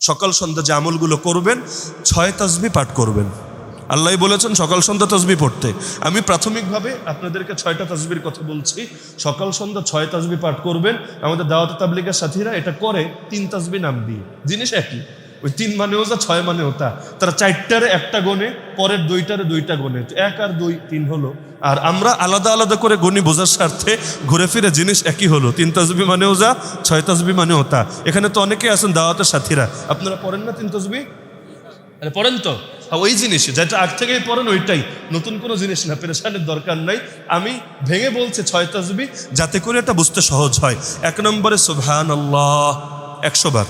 সকাল সন্ধ্যা যে আমলগুলো করবেন, ছয় তসবি পাঠ করবেন। আল্লাহ বলেছেন, সকাল সন্ধ্যা তসবি পড়তে। আমি প্রাথমিকভাবে আপনাদেরকে ছয়টা তসবির কথা বলছি। সকাল সন্ধ্যা ছয় তাজবি পাঠ করবেন। আমাদের দাওয়াত তাবলিকের সাথীরা এটা করে, তিন তসবি নাম দিয়ে। জিনিস একই। ওই তিন মানেও যা ছয় মানেও তা তারা চারটারে একটা গনে পরের দুইটারে দুইটা গনে। এক আর দুই তিন হলো। আর আমরা আলাদা আলাদা করে গণি বোঝার স্বার্থে ঘুরে ফিরে জিনিস একই হলো। তিন তাসবি মানেও যা ছয় তাসবি মানেও তা এখানে তো অনেকে আছেন দাওয়াতের সাথীরা। আপনারা পড়েন না তিন তাসবি আরে পড়েন তো। হ্যাঁ, ওই জিনিসই যেটা আগ থেকেই পড়েন ওইটাই। নতুন কোনো জিনিস না পেরেশানের দরকার নাই। আমি ভেঙে বলছি ছয় তাসবি যাতে করে এটা বুঝতে সহজ হয়। এক নম্বরে সুবহান আল্লাহ একশো বার।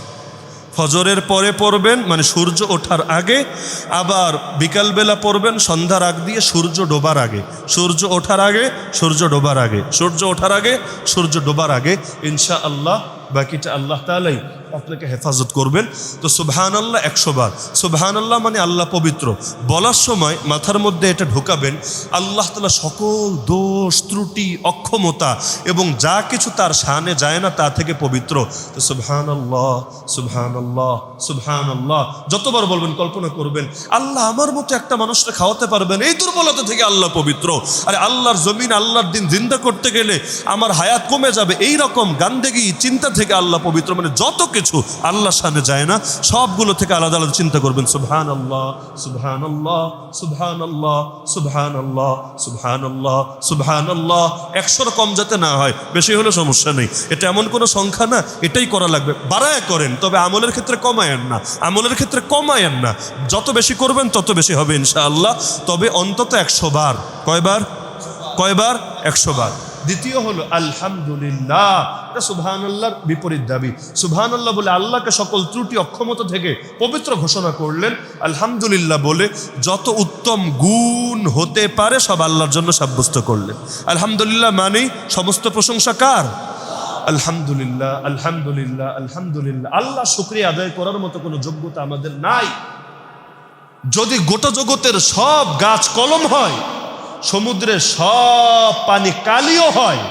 ফজরের পরে পড়বেন মানে সূর্য ওঠার আগে, আবার বিকালবেলা পড়বেন, সন্ধ্যার আগ দিয়ে সূর্য ডোবার আগে। সূর্য ওঠার আগে, সূর্য ডোবার আগে। সূর্য ওঠার আগে, সূর্য ডোবার আগে। ইনশা আল্লাহ বাকিটা আল্লাহ তালাই আপনাকে হেফাজত করবেন। তো সুবহান আল্লাহ একশো বার। সুবহান আল্লাহ মানে আল্লাহ পবিত্র। বলার সময় মাথার মধ্যে এটা ঢোকাবেন, আল্লাহ তালা সকল দোষ, ত্রুটি, অক্ষমতা এবং যা কিছু তার শানে যায় না তা থেকে পবিত্র। তো সুবহান আল্লাহ সুবহান আল্লাহ সুবহান আল্লাহ যতবার বলবেন কল্পনা করবেন, আল্লাহ আমার মতো একটা মানুষকে খাওয়াতে পারবেন, এই দুর্বলতা থেকে আল্লাহ পবিত্র। আরে আল্লাহর জমিন, আল্লাহর দিন জিন্দা করতে গেলে আমার হায়াত কমে যাবে। এই রকম গান্দেগি, চিন্তা থেকে আল্লাহ পবিত্র। মানে যত কিছু আল্লাহর সামনে যায় না, সবগুলো থেকে আলাদা আলাদা চিন্তা করবেন সুবহান আল্লাহ সুবহান আল্লাহ সুবহান আল্লাহ সুবহান আল্লাহ সুবহান আল্লাহ সুবহান আল্লাহ একশোর কম যাতে না হয়, বেশি হলে সমস্যা নেই। এটা এমন কোনো সংখ্যা না, এটাই করা লাগবে। বাড়ায় করেন, তবে আমলের ক্ষেত্রে কমায়েন না। আমলের ক্ষেত্রে কমায়েন না। যত বেশি করবেন, তত বেশি হবে ইনশাআল্লাহ। তবে অন্তত একশো বার। কয়বার? কয়বার? একশো বার। দ্বিতীয় হলো, আলহামদুলিল্লাহ। এটা সুবহান আল্লাহর বিপরীত দাবি। সুবহান আল্লাহ বলে আল্লাহকে সকল ত্রুটি, অক্ষমতা থেকে পবিত্র ঘোষণা করলেন। আলহামদুলিল্লাহ বলে, যত উত্তম গুণ হতে পারে, সব আল্লাহর জন্য সাব্যস্ত করলেন। আলহামদুলিল্লাহ মানেই সমস্ত প্রশংসা কার? আলহামদুলিল্লাহ আলহামদুলিল্লাহ আলহামদুলিল্লাহ। আল্লাহ শুক্রিয়া আদায় করার মতো কোনো যোগ্যতা আমাদের নাই। যদি গোটা জগতের সব গাছ কলম হয় সমুদ্রের সব পানি কালিও হয়।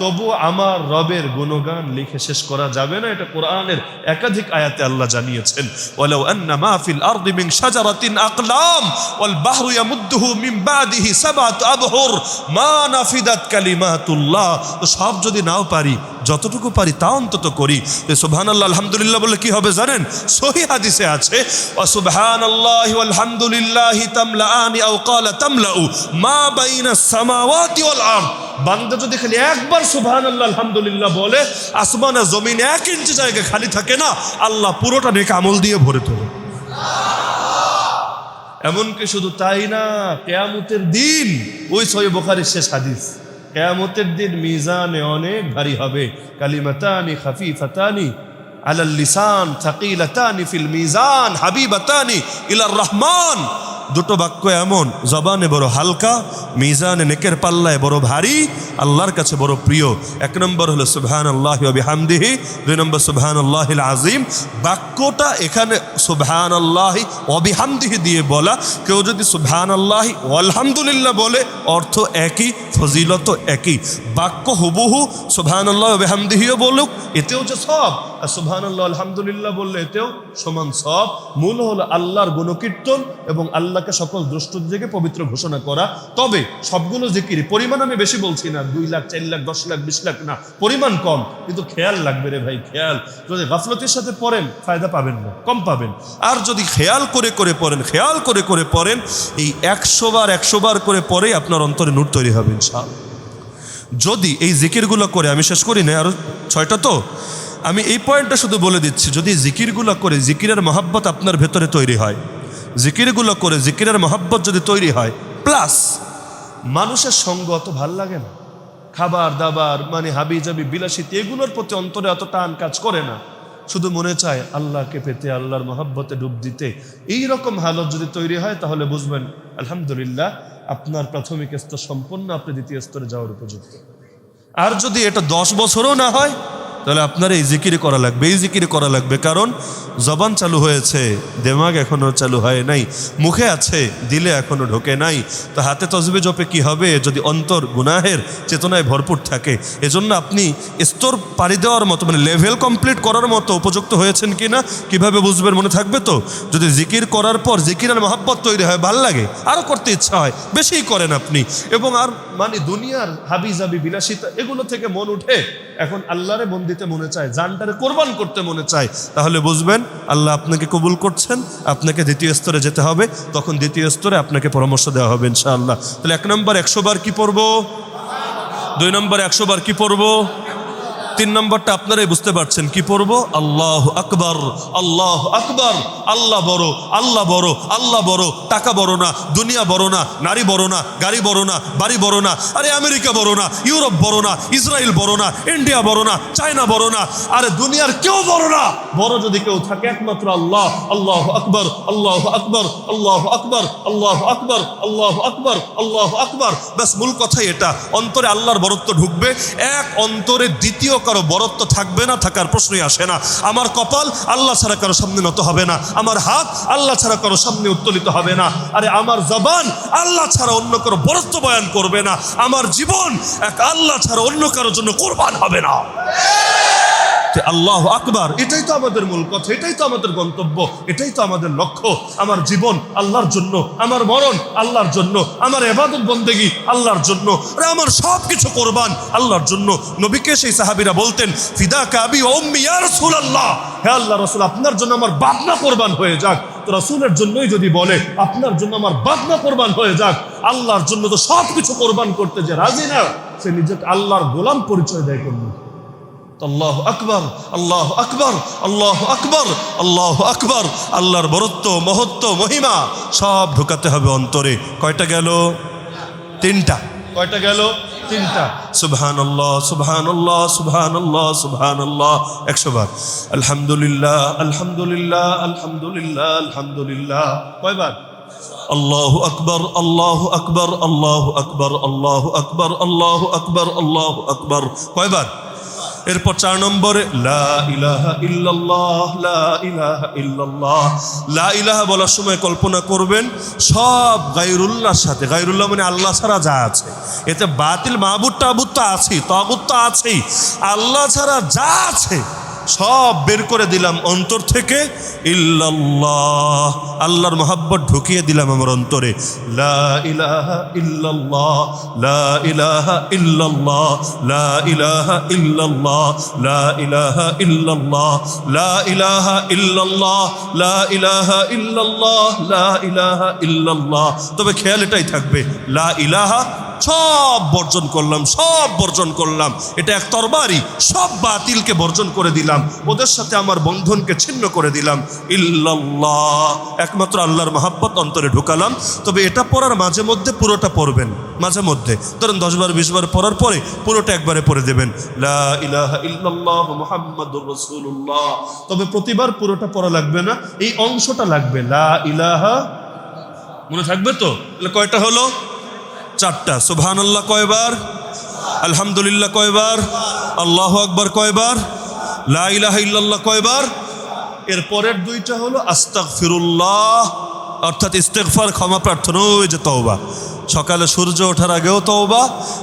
তবু আমার রবের গুণগান লিখে শেষ করা যাবে না। এটা কোরআনের একাধিক আয়াতে আল্লাহ জানিয়েছেন, ওয়ালাউ আন্না মা ফিল আরদি মিন শাজারাতিন আকলাম, ওয়াল বাহরু ইয়ামুদ্দুহু মিন বাদিহি সাবআতু আবহুর মা নাফিদাত কালিমাতুল্লাহ। তো সব যদি নাও পারি, যতটুকু পারি তা অন্তত করি। সুবহান আল্লাহ আলহামদুলিল্লাহ বলে কি হবে জানেন? সহি হাদিসে আছে ও সুবহান আল্লাহ আলহামদুলিল্লাহ তামলাআনি আও ক্বালা তামলাউ মা বাইনা সামাওয়াতি ওয়াল আরদ। বান্দা যদি খালি একবার সুবহান আল্লাহ আলহামদুলিল্লাহ বলে, আসমান আর জমিন এক ইঞ্চি জায়গা খালি থাকে না, আল্লাহ পুরোটা নেক আমল দিয়ে ভরে তোলে। এমনকি শুধু তাই না, কেয়ামতের দিন, ওই সহি বোখারের শেষ হাদিস, কেয়ামতের দিন মিজানে অনেক ভারী হবে। কালিমাতানি, খাফিফাতানি, আলাল লিসান থাকিলাতানি ফিল মিজান, হাবিবাতানি ইলার রহমান। দুটো বাক্য এমন, জবানে বড় হালকা, মিজানে নেকের পাল্লায় বড় ভারী, আল্লাহর কাছে বড় প্রিয়। এক নম্বর হলো সুবহান আল্লাহ দুই নম্বর সুবহান আল্লাহ আজিম বাক্যটা এখানে সুবহান আল্লাহ অবিহামদিহি দিয়ে বলা, কেউ যদি সুবহান আল্লাহ আলহামদুলিল্লাহ বলে, অর্থ একই ফজিলত একই। বাক্য হুবহু সুবহান আল্লাহ অবিহামদিহিও বলুক, এতেও যে সব, আর সুবহান আল্লাহ আলহামদুলিল্লাহ বললে এতেও সমান সব। মূল হলো আল্লাহর গুণকীর্তন এবং আল্লাহকে সকল দ্রষ্টর থেকে পবিত্র ঘোষণা করা। তবে সবগুলো জিকির পরিমাণ আমি বেশি বলছি না, দুই লাখ, চার লাখ, দশ লাখ, বিশ লাখ না, পরিমাণ কম। কিন্তু খেয়াল লাগবে রে ভাই, খেয়াল। যদি গাফলতির সাথে পড়েন, ফায়দা পাবেন না, কম পাবেন। আর যদি খেয়াল করে করে পড়েন, খেয়াল করে করে পড়েন, এই একশো বার একশো বার করে পরেই আপনার অন্তরে নূর তৈরি হবে, ইনশাআল্লাহ। যদি এই জিকিরগুলো করে, আমি শেষ করি না, আরও ছয়টা তো? আমি এই পয়েন্টটা শুধু বলে দিচ্ছি, যদি জিকিরগুলো করে, জিকিরের মহাব্বত আপনার ভেতরে তৈরি হয়। জিকিরগুলো করে জিকিরের মহাব্বত যদি তৈরি হয় প্লাস মানুষের সঙ্গ অত ভালো লাগে না। খাবার, দাবার মানে হাবি জাবি বিলাসিত এগুলোর প্রতি অন্তরে অত টান কাজ করে না। শুধু মনে চায় আল্লাহকে পেতে, আল্লাহর মহাব্বতে ডুব দিতে। এই রকম হালত যদি তৈরি হয়, তাহলে বুঝবেন, আলহামদুলিল্লাহ, আপনার প্রাথমিক স্তর সম্পন্ন আপনি দ্বিতীয় স্তরে যাওয়ার উপযুক্ত। আর যদি এটা দশ বছরও না হয় তাহলে আপনার এই জিকিরি করা লাগবে, এই জিকিরি করা লাগবে, কারণ জবান চালু হয়েছে, দেমাগ এখনও চালু হয় নাই, মুখে আছে, দিলে এখনও ঢোকে নাই, তো হাতে তসবে জপে কি হবে? যদি অন্তর গুনাহের চেতনায় ভরপুর থাকে, এজন্য আপনি স্তর পাড়ি দেওয়ার মতো মানে লেভেল কমপ্লিট করার মতো উপযুক্ত হয়েছেন কি না কীভাবে বুঝবেন মনে থাকবে তো? যদি জিকির করার পর জিকির আর মহাব্বত তৈরি হয়, ভালো লাগে আরও করতে ইচ্ছা হয়, বেশিই করেন আপনি, এবং আর মানে দুনিয়ার হাবি জাবি বিলাসিতা, এগুলো থেকে মন উঠে এখন আল্লাহরে মন দিতে মনে চায়, জানটারে কোরবান করতে মনে চায়। তাহলে বুঝবেন, আল্লাহ আপনাকে কবুল করছেন, আপনাকে দ্বিতীয় স্তরে যেতে হবে, তখন দ্বিতীয় স্তরে আপনাকে পরামর্শ দেওয়া হবে ইনশাআল্লাহ। তাহলে এক নম্বর একশো বার কি পড়ব? দুই নম্বর একশো বার কি পড়ব? তিন নম্বরটা আপনারাই বুঝতে পারছেন কি পড়ব আল্লাহ আকবর আল্লাহ আকবর আল্লাহ বড় আল্লাহ বড় আল্লাহ বড় টাকা বড় না দুনিয়া বড় না নারী বড় না গাড়ি বড় না বাড়ি বড় না আরে আমেরিকা বড় না ইউরোপ বড় না ইসরায়েল বড় না ইন্ডিয়া বড় না চায়না বড় না আরে দুনিয়ার কেউ বড় না বড় যদি কেউ থাকে একমাত্র আল্লাহ আল্লাহ আকবর আল্লাহ আকবর আল্লাহ আকবর আল্লাহ আকবর আল্লাহ আকবর আল্লাহ আকবর ব্যাস মূল কথাই এটা অন্তরে আল্লাহর বরত্ব ঢুকবে এক অন্তরে দ্বিতীয় কারও বরত্ব থাকবে না, থাকার প্রশ্নই আসে না। আমার কপাল আল্লাহ ছাড়া কারও সামনে নত হবে না। আমার হাত আল্লাহ ছাড়া কারও সামনে উত্তোলিত হবে না। আরে আমার জবান আল্লাহ ছাড়া অন্য কারও বরত্ব বয়ান করবে না। আমার জীবন এক আল্লাহ ছাড়া অন্য কারোর জন্য কোরবান হবে না। আল্লাহ আকবার। এটাই তো আমাদের মূল কথা এটাই তো আমাদের গন্তব্য, এটাই তো আমাদের লক্ষ্য। আমার জীবন আল্লাহর জন্য, আমার মরণ আল্লাহর জন্য, আমার এবাদত বন্দেগি আল্লাহর জন্য, আরে আমার সব কিছু কোরবান আল্লাহর জন্য। নবীকে সেই সাহাবিরা বলতেন ফিদা কাবি ওম্মি ইয়া রাসূলুল্লাহ। হে আল্লাহ রাসূল, আপনার জন্য আমার বাপনা কোরবান হয়ে যাক। তো রাসূলের জন্যই যদি বলে, আপনার জন্য আমার বাপনা কোরবান হয়ে যাক, আল্লাহর জন্য তো সব কিছু কোরবান করতে যে রাজি না, সে নিজেকে আল্লাহর গোলাম পরিচয় দেয় কোন আল্লাহ আকবর আল্লাহ আকবর আল্লাহ আকবর আল্লাহ আকবর। আল্লাহর বরত্ব, মহত্ব, মহিমা সব ঢুকাতে হবে অন্তরে। কয়টা গেল? তিনটা। কয়টা গেল? তিনটা। কয়বার আল্লাহ আকবর আল্লাহ আকবর আল্লাহ আকবর আল্লাহ আকবর আল্লাহ আকবর আল্লাহ আকবর। কয়বার এরপর চার নম্বরে ইলাহা বলার সময় কল্পনা করবেন, সব গাইরুল্লাহর সাথে গাইরুল্লাহ মানে আল্লাহ ছাড়া যা আছে। এতে বাতিল মাহবুদ টাবুদ তো আছেই তাগুদ তো আছেই। আল্লাহ ছাড়া যা আছে সব বের করে দিলাম অন্তর থেকে। ইল্লাল্লাহ। আল্লাহর মহাব্বত ঢুকিয়ে দিলাম আমার অন্তরে। লা লা লা লা লা ইলাহা লা ইলাহা লা ইলাহা তবে খেয়াল এটাই থাকবে। লা ইলাহা সব বর্জন করলাম, সব বর্জন করলাম। এটা এক তরবারি, সব বাতিলকে বর্জন করে দিলাম। ওদের সাথে আমার বন্ধনকে ছিন্ন করে দিলাম। ইল্লাল্লাহ, একমাত্র আল্লাহর মহাব্বত অন্তরে ঢুকালাম। তবে এটা পড়ার মাঝে মধ্যে পুরোটা পড়বেন, মাঝে মধ্যে। ধরেন দশ বার, বিশ বার পড়ার পরে পুরোটা একবারে পড়ে দেবেন। রাসূলুল্লাহ। তবে প্রতিবার পুরোটা পড়া লাগবে না, এই অংশটা লাগবে। লা ইলাহা, মনে থাকবে তো? কয়টা হলো? চারটা। সুবহান আল্লাহ কয়বার? আলহামদুলিল্লাহ কয়বার? আল্লাহ আকবর কয়বার? লা ইলাহা ইল্লাল্লাহ কয়বার? এর পরের দুইটা হলো আস্তাক ফিরুল্লাহ অর্থাৎ ইস্তেকফার ক্ষমা প্রার্থনা, ওই যে তওবা। সকালে সূর্য ওঠার আগেও তওবা,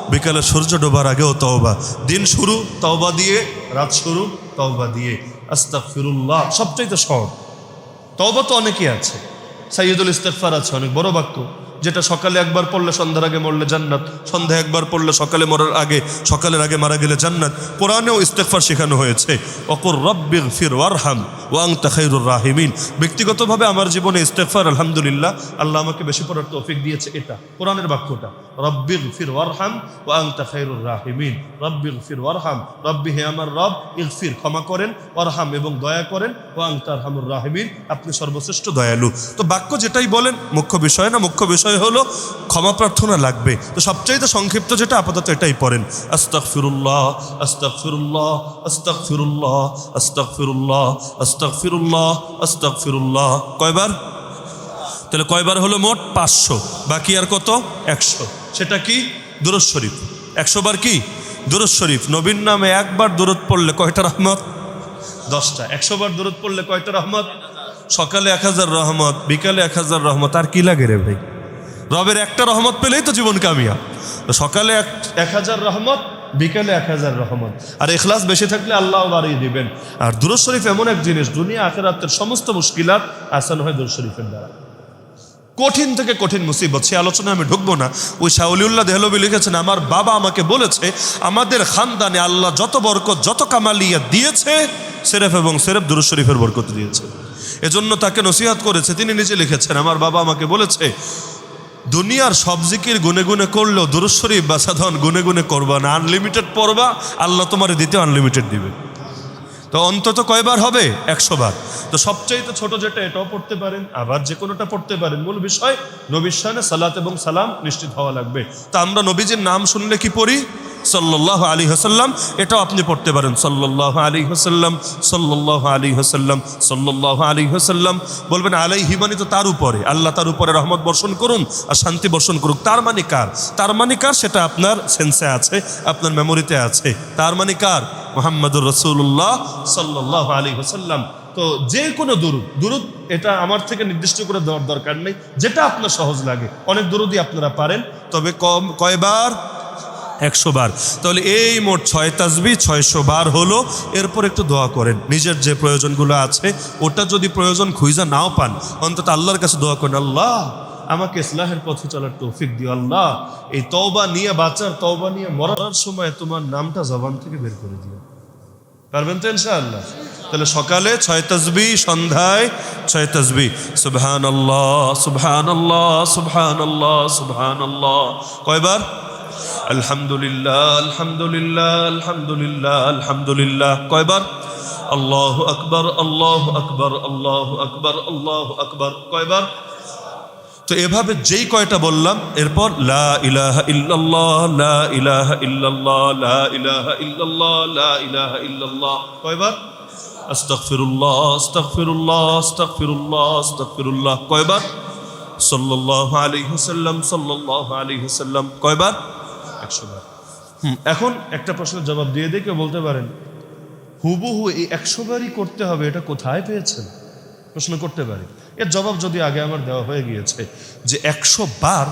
বিকালে সূর্য ডোবার আগেও তওবা। দিন শুরু, তওবা দিয়ে, রাত শুরু, তওবা দিয়ে। আস্তাক ফিরুল্লাহ তো সহজ তওবা তো অনেকেই আছে। সাইয়দুল ইস্তেকফার আছে, অনেক বড় বাক্য। যেটা সকালে একবার পড়লে সন্ধ্যার আগে মরলে জান্নাত সন্ধ্যা একবার পড়লে সকালে মরার আগে, সকালের আগে মারা গেলে জান্নাত। কোরআনেও ইস্তেকফার শেখানো হয়েছে। অকর রব্বির ফির ওয়ারহাম ওয়াং তাখাইরুর রাহিমিন। ব্যক্তিগতভাবে আমার জীবনে ইস্তেকফার আলহামদুলিল্লাহ, আল্লাহ আমাকে বেশি পড়ার তৌফিক দিয়েছে এটা, কোরআনের বাক্যটা। রব্বির ফির ওয়ারহাম ওয়াং তাখাইরুর রাহিমিন। রব্বির ফির ওয়ারহাম, রব্বি হে আমার রব, ইগফির, ক্ষমা করেন, ওয়ারহাম এবং দয়া করেন, ওয়াং তারহামুর রাহিমিন। আপনি সর্বশ্রেষ্ঠ দয়ালু। তো বাক্য যেটাই বলেন, মুখ্য বিষয় না, মুখ্য বিষয় হলো ক্ষমা প্রার্থনা লাগবে। তো সবচাইতে সংক্ষিপ্ত যেটা আপাতত এটাই পড়েন। আস্তাক ফিরুল্লাহ আস্তাক ফিরুল্লাহ আস্তাক ফিরুল্লাহ আস্তাক ফিরুল্লাহ আস্তাক ফিরুল্লাহ আস্তাক ফিরুল্লাহ কয়বার? তাহলে কয়বার হলো মোট? পাঁচশো। বাকি আর কত? একশো। সেটা কি? দুরুদ শরীফ। একশো বার কি? দুরুদ শরীফ। নবীর নামে একবার দূরত পড়লে কয়টা রহমত? দশটা। একশো বার দূরত পড়লে কয়টা রহমত? সকালে এক হাজার রহমত, বিকালে এক হাজার রহমত। আর কি লাগে রে ভাই? রবের একটা রহমত পেলেই তো জীবন কামিয়া সকালে এক হাজার রহমত, বিকেলে এক হাজার রহমত। আর এখলাস বেশি থাকলে আল্লাহ বাড়িয়ে দিবেন। আর দুরুদ শরীফ এমন এক জিনিস, দুনিয়া আখেরাতের সমস্ত মুশকিলাত আসান হয় দুরুদ শরীফের দ্বারা। কঠিন থেকে কঠিন মুসিবত, সে আলোচনায় আমি ঢুকবো না। ওই শাউলিউল্লাহ দেহলবি লিখেছেন, আমার বাবা আমাকে বলেছে, আমাদের খানদানে আল্লাহ যত বরকত, যত কামালিয়া দিয়েছে, সেরেফ এবং সেরেফ দুরুদ শরীফের বরকত দিয়েছে। এজন্য তাকে নসিহাত করেছে। তিনি নিজে লিখেছেন, আমার বাবা আমাকে বলেছে দুনিয়ার সব জিকির গুনে গুনে করলেও দুরস্বরী শরীফ বা সাধন গুনে গুনে করবা না। আনলিমিটেড পড়বা, আল্লাহ তোমার দিতে আনলিমিটেড দিবে। তো অন্তত কয়বার হবে? একশো বার তো সবচেয়ে ছোট যেটা, এটাও পড়তে পারেন, আবার যে কোনোটা পড়তে পারেন। মূল বিষয়, নবীর সালাত এবং সালাম নিশ্চিত হওয়া লাগবে। তা আমরা নবীজির নাম শুনলে কি পড়ি? সাল্লাহ আলী হাসাল্লাম এটাও আপনি পড়তে পারেন। সাল্লাহ আলী হাসাল্লাম সাল্লাহ আলী হাসাল্লাম সাল্লাহ আলী হাসাল্লাম বলবেন আলাই হিমানি তো তার উপরে। আল্লাহ তার উপরে রহমত বর্ষণ করুন আর শান্তি বর্ষণ করুক। তার মানে কার? তার মানে কার? সেটা আপনার সেন্সে আছে, আপনার মেমোরিতে আছে। তার মানে কার? মোহাম্মদুর রসুল্লাহ সাল্লাহ আলী হাসাল্লাম তো যে কোনো দুরুদ দুরুদ এটা আমার থেকে নির্দিষ্ট করে দেওয়ার দরকার নেই। যেটা আপনার সহজ লাগে, অনেক দুরুদই আপনারা পারেন। তবে কম, কয়বার? একশো বার। তাহলে এই মোট ছয় তাজবি ছয়শো বার হলো। এরপর একটু দোয়া করেন। নিজের যে প্রয়োজনগুলো আছে, ওটা যদি প্রয়োজন খুঁজা নাও পান, অন্তত আল্লাহর কাছে দোয়া করেন, আল্লাহ, আমাকে ইসলাহের পথে চলার তৌফিক দিও, আল্লাহ। এই তওবা নিয়ে বাঁচার, তওবা নিয়ে মরার সময় তোমার নামটা জবান থেকে বের করে দিও। পারবেন তো ইনশাআল্লাহ? তাহলে সকালে ছয় তসবি, সন্ধ্যায় ছয় তসবি। সুবহান আল্লাহ সুবহান আল্লাহ সুবহান আল্লাহ সুবহান আল্লাহ কয়বার? আলহামদুলিল্লাহ আলহামদুলিল্লাহ আলহামদুলিল্লাহ আলহামদুলিল্লাহ। কয়বার? আল্লাহ আকবর আল্লাহ আকবর আল্লাহ আকবর আল্লাহ আকবর। কয়বার? তো এভাবে যেই কয়টা বললাম, এরপর লা ইলাহা ইল্লাল্লাহ, লা ইলাহা ইল্লাল্লাহ, লা ইলাহা ইল্লাল্লাহ, লা ইলাহা ইল্লাল্লাহ। কয়বার? আস্তাগফিরুল্লাহ আস্তাগফিরুল্লাহ আস্তাগফিরুল্লাহ আস্তাগফিরুল্লাহ। কয়বার? সাল্লাল্লাহু আলাইহি ওয়াসাল্লাম, সাল্লাল্লাহু আলাইহি ওয়াসাল্লাম। কয়বার? 100 বার এখন একটা প্রশ্নের জবাব দিয়ে দিয়ে কেউ বলতে পারেন, হুবহু এই একশো বারই করতে হবে, এটা কোথায় পেয়েছেন? প্রশ্ন করতে পারি। এর জবাব যদি আগে আমার দেওয়া হয়ে গিয়েছে যে একশো বার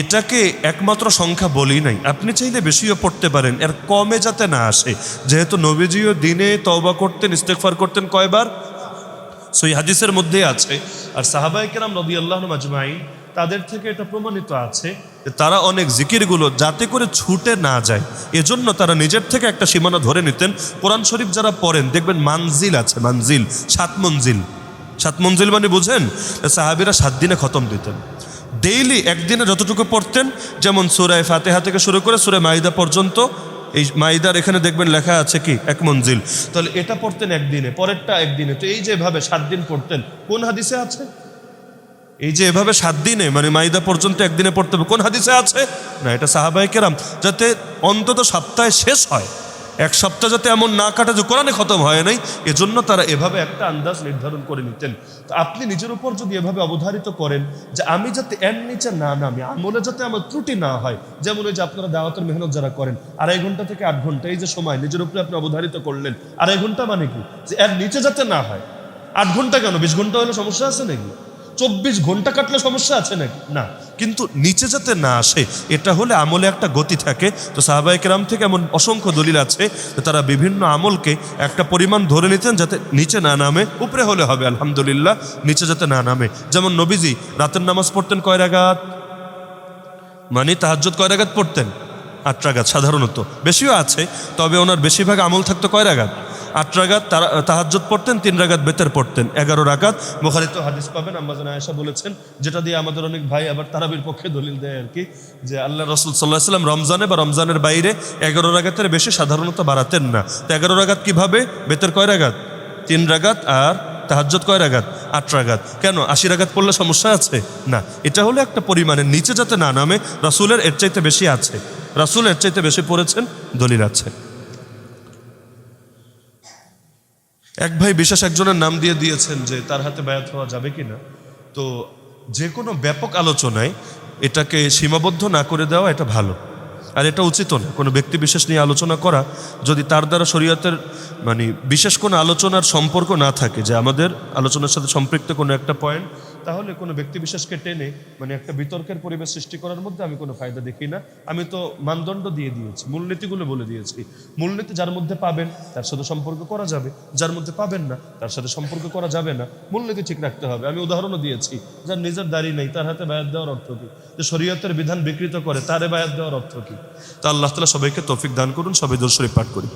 এটাকে একমাত্র সংখ্যা বলি নাই। আপনি চাইলে বেশিও পড়তে পারেন, এর কমে যাতে না আসে। যেহেতু নবীজিও দিনে তওবা করতেন ইস্তেকফার করতেন কয়বার? সই হাদিসের মধ্যে আছে। আর সাহাবাই কেরাম নদী আল্লাহ মাজমাইন তাদের থেকে এটা প্রমাণিত আছে যে তারা অনেক জিকিরগুলো যাতে করে ছুটে না যায়। এজন্য তারা নিজের থেকে একটা সীমানা ধরে নিতেন। কোরআন শরীফ যারা পড়েন, দেখবেন মানজিল আছে, মানজিল, সাত মঞ্জিল। সাত মঞ্জিল মানে বুঝেন? সাহাবিরা সাত দিনে খতম দিতেন। ডেইলি একদিনে যতটুকু পড়তেন, যেমন সুরায় ফাতেহা থেকে শুরু করে সুরে মাইদা পর্যন্ত, এই মাইদার এখানে দেখবেন লেখা আছে কি? এক মঞ্জিল। তাহলে এটা পড়তেন একদিনে, পরেরটা একদিনে। তো এই যেভাবে সাত দিন পড়তেন, কোন হাদিসে আছে? এই যে এভাবে সাত দিনে মানে মাইদা পর্যন্ত একদিনে পড়তে হবে, কোন হাদিসে আছে? না, এটা সাহাবাই কেরাম, যাতে অন্তত সপ্তাহে শেষ হয়। এক সপ্তাহ যাতে এমন না কাটা যে কোরআনে খতম হয় নাই, এজন্য তারা এভাবে একটা আন্দাজ নির্ধারণ করে নিতেন। তো আপনি নিজের উপর যদি এভাবে অবধারিত করেন যে আমি যাতে এর নিচে না নামি, আমলে যাতে আমার ত্রুটি না হয়, যেমন ওই যে আপনারা দাওয়াতের মেহনত যারা করেন, আড়াই ঘণ্টা থেকে আট ঘণ্টা, এই যে সময়, নিজের উপরে আপনি অবধারিত করলেন, আড়াই ঘণ্টা মানে কি? যে এর নিচে যাতে না হয়। আট ঘণ্টা কেন? বিশ ঘণ্টা হলে সমস্যা আছে নাকি? চব্বিশ ঘণ্টা কাটলে সমস্যা আছে নাকি? না। কিন্তু নিচে যাতে না আসে, এটা হলে আমলে একটা গতি থাকে। তো সাহাবাই কেরাম থেকে এমন অসংখ্য দলিল আছে তারা বিভিন্ন আমলকে একটা পরিমাণ ধরে নিতেন যাতে নিচে না নামে, উপরে হলে হবে, আলহামদুলিল্লাহ, নিচে যাতে না নামে। যেমন নবীজি, রাতের নামাজ পড়তেন কয় রাগাত? মানে তাহাজ্জুদ কয় রাগাত পড়তেন? আট রাগাত সাধারণত। বেশিও আছে, তবে ওনার বেশিরভাগ আমল থাকতো কয় রাগাত? আট রাগাত তারা তাহাজ্জুদ পড়তেন, তিন রাগাত বেতের পড়তেন, এগারো রাগাত। বোখারি তো হাদিস পাবেন আম্মাজান আয়েশা বলেছেন, যেটা দিয়ে আমাদের অনেক ভাই আবার তারাবির পক্ষে দলিল দেয় আর কি, যে আল্লাহ রসুল সাল্লাহ সাল্লাম রমজানে বা রমজানের বাইরে এগারো রাগাতের বেশি সাধারণত বাড়াতেন না। তো এগারো রাগাত কীভাবে? বেতের কয় রাগাত? তিন রাগাত আর তাহাজ্জত কয় রাগাত? আট রাগাত। কেন? আশি রাগাত পড়লে সমস্যা আছে? না। এটা হলো একটা পরিমাণের নিচে যাতে না নামে, রাসুলের এর চাইতে বেশি আছে। রাসুল এর চাইতে বেশি পড়েছেন, দলিল আছে। এক ভাই বিশেষ একজনের নাম দিয়ে দিয়েছেন যে তার হাতে ব্যয়াত হওয়া যাবে কি না তো যে কোনো ব্যাপক আলোচনায় এটাকে সীমাবদ্ধ না করে দেওয়া এটা ভালো। আর এটা উচিত না কোনো ব্যক্তি বিশেষ নিয়ে আলোচনা করা, যদি তার দ্বারা শরীয়তের মানে বিশেষ কোনো আলোচনার সম্পর্ক না থাকে, যে আমাদের আলোচনার সাথে সম্পৃক্ত কোনো একটা পয়েন্ট তাহলে কোনো ব্যক্তি বিশেষকে টেনে মানে একটা বিতর্কের পরিবেশ সৃষ্টি করার মধ্যে আমি কোনো ফায়দা দেখি না। আমি তো মানদণ্ড দিয়ে দিয়েছি, মূলনীতিগুলো বলে দিয়েছি। মূলনীতি যার মধ্যে পাবেন, তার সাথে সম্পর্ক করা যাবে। যার মধ্যে পাবেন না, তার সাথে সম্পর্ক করা যাবে না। মূলনীতি ঠিক রাখতে হবে। আমি উদাহরণও দিয়েছি, যার নিজের দাড়ি নেই, তার হাতে বায়াত দেওয়ার অর্থ কী? যে শরীয়তের বিধান বিকৃত করে, তারে বায়াত দেওয়ার অর্থ কী? তা আল্লাহ তালা সবাইকে তৌফিক দান করুন, সবাই দর্শরী পাঠ করি।